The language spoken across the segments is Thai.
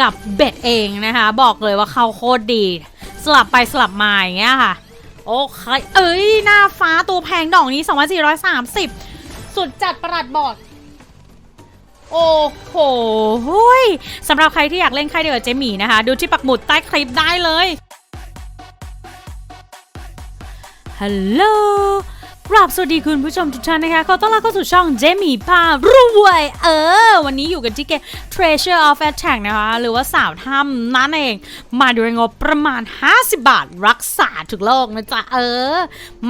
กับเบ็ดเองนะคะ บอกเลยว่าเขาโคตรดี สลับไปสลับมาอย่างเงี้ยค่ะ โอเค เอ้ย หน้าฟ้าตัวแพงดอกนี้ 2430 สุดจัดประหลัดบอกโอ้โหสำหรับใครที่อยากเล่นค่ายเดียวกับเจมี่นะคะ ดูที่ปักหมุดใต้คลิปได้เลยฮัลโหล กราบสวัสดีคุณผู้ชมทุกท่านนะคะขอต้อนรับเข้าสู่ช่องเจมี่พารวยเออ วันนี้อยู่กันที่เกม Treasure of Attack นะคะ หรือว่าสาวถ้ำนั่นเอง มาด้วยงบประมาณ 50 บาทรักษาถึงโลกนะจ๊ะ เออ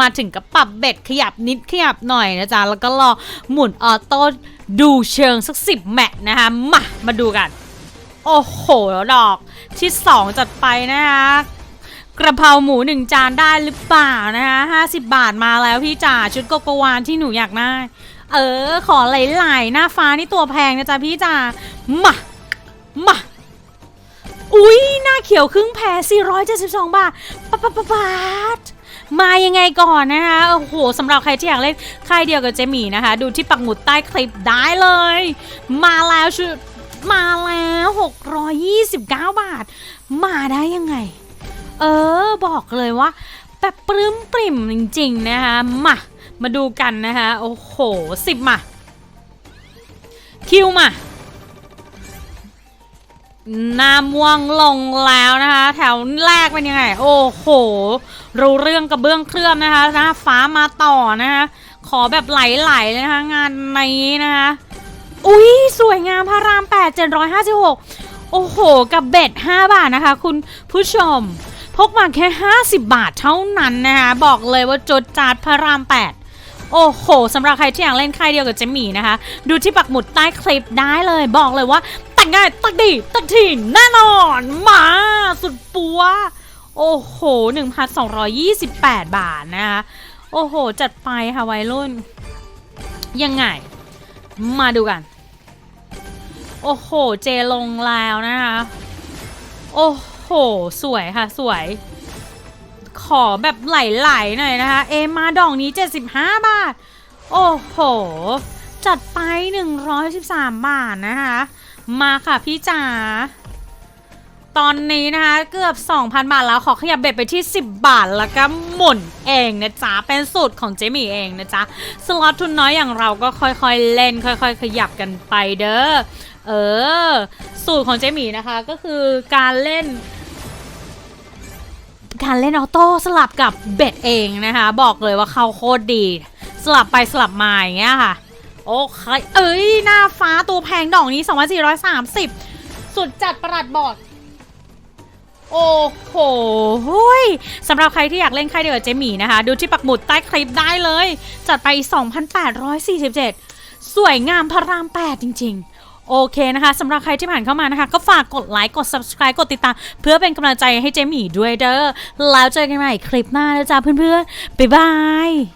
มาถึงกับปรับเบ็ดขยับนิดขยับหน่อยนะจ๊ะ แล้วก็รอหมุนออโต้ดูเชิงสักสิบแมตช์นะคะ มา มาดูกัน โอ้โห ดอกที่ 2 จัดไปนะคะ กระเพราหมูหนึ่งจานได้หรือเปล่านะคะห้าสิบบาทมาแล้วพี่จ๋าชุดโกโกวานที่หนูอยากได้ เออ ขอไหลๆหน้าฟ้านี่ตัวแพงนะจ๊ะพี่จ๋ามามาอุ๊ยหน้าเขียวครึ่งแพร472 บาทปะปะปะบามายังไงก่อนนะคะโอ้โหสำหรับใครที่อยากเล่นค่ายเดียวกับเจมี่นะคะ ดูที่ปักหมุดใต้คลิปได้เลย มาแล้วชุดมาแล้ว 629 บาท มาได้ยังไง เออ บอกเลยว่าแบบปลื้มปริ่มจริงๆนะคะมามาดูกันนะคะโอ้โหสิบมา คิวมาน้าม่วงลงแล้วนะคะ แถวแรกเป็นยังไง โอ้โห รู้เรื่องกระเบื้องเคลือบนะคะหน้าฟ้ามาต่อนะคะ ขอแบบไหลๆเลยนะคะ งานนี้นะคะ อุ้ยสวยงามพระราม 8 756 โอ้โห กับเบ็ด 5 บาทนะคะ คุณผู้ชม พกมาแค่ 50 บาทเท่านั้นนะคะบอกเลยว่าจดจาดพระราม 8โอ้โหสำหรับใครที่อยากเล่นค่ายเดียวกับเจมี่นะคะ ดูที่ปักหมุดใต้คลิปได้เลยบอกเลยว่าตักง่ายตักดีตักถิ่นแน่นอนมาสุดปัว โอ้โห 1,228 บาทนะคะ โอ้โห จัดไปค่ะวัยรุ่น ยังไง มาดูกัน โอ้โห เจลงแล้วนะคะ โอ้โห สวยค่ะ สวย ขอแบบไหลๆหน่อยนะคะ เอมาดองนี้ 75 บาท โอ้โห จัดไป 113 บาทนะคะ มาค่ะพี่จ๋า ตอนนี้นะคะเกือบ 2,000 บาทแล้วขอขยับเบ็ดไปที่ 10 บาทแล้วก็หมุนเองนะจ๊ะ เป็นสูตรของเจมี่เองนะจ๊ะ สล็อตทุนน้อยอย่างเราก็ค่อยๆเล่น ค่อย ๆ ขยับกันไปเด้อเออ สูตรของเจมี่นะคะก็คือการเล่น การเล่นออโต้สลับกับเบ็ดเองนะคะ บอกเลยว่าเขาโคตรดี สลับไปสลับมาอย่างเงี้ยค่ะโอเคเอ้ย หน้าฟ้าตัวแพงดอกนี้ 2430 สุดจัดประหลัดบอก โอ้โหหุยสำหรับใครที่อยากเล่นค่ายเดียวกับเจมี่นะคะ ดูที่ปักหมุดใต้คลิปได้เลย จัดไป 2,847 สวยงามพระราม 8 จริง ๆโอเคนะคะสำหรับใครที่ผ่านเข้ามานะคะ ก็ฝากกดไลค์กด subscribe กดติดตาม เพื่อเป็นกำลังใจให้เจมี่ด้วยเด้อแล้วเจอกันใหม่คลิปหน้านะจ๊ะเพื่อนๆ บ๊ายบาย